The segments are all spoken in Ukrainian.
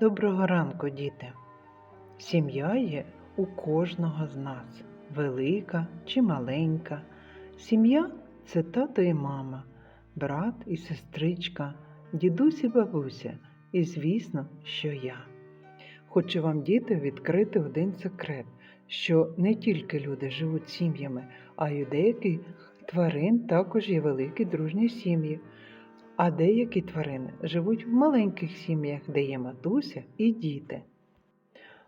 Доброго ранку, діти! Сім'я є у кожного з нас, велика чи маленька. Сім'я це тато і мама, брат і сестричка, дідусь і бабуся, і, звісно, що я. Хочу вам, діти, відкрити один секрет, що не тільки люди живуть сім'ями, а й у деяких тварин також є великі дружні сім'ї. А деякі тварини живуть в маленьких сім'ях, де є матуся і діти.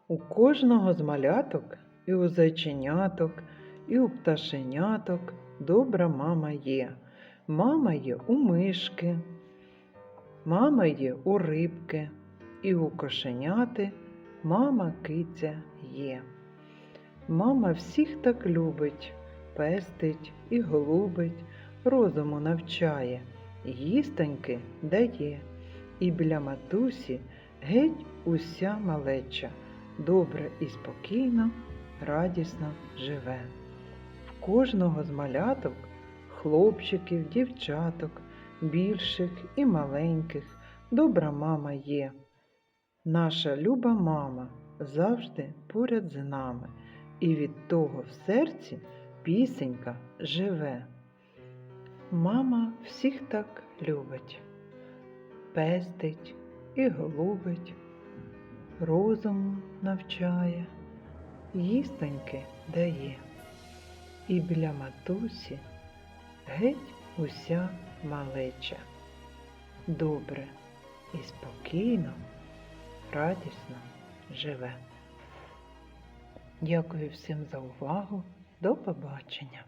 У кожного з маляток і у зайченяток, і у пташеняток добра мама є. Мама є у мишки, мама є у рибки, і у кошеняти мама киця є. Мама всіх так любить, пестить і голубить, розуму навчає їстоньки дає, і біля матусі геть уся малеча, добре і спокійно, радісно живе. В кожного з маляток, хлопчиків, дівчаток, більших і маленьких, добра мама є. Наша люба мама завжди поряд з нами, і від того в серці пісенька живе. Мама всіх так любить, пестить і голубить, розуму навчає, їстоньки дає, і біля матусі геть уся малеча. Добре і спокійно, радісно живе. Дякую всім за увагу. До побачення!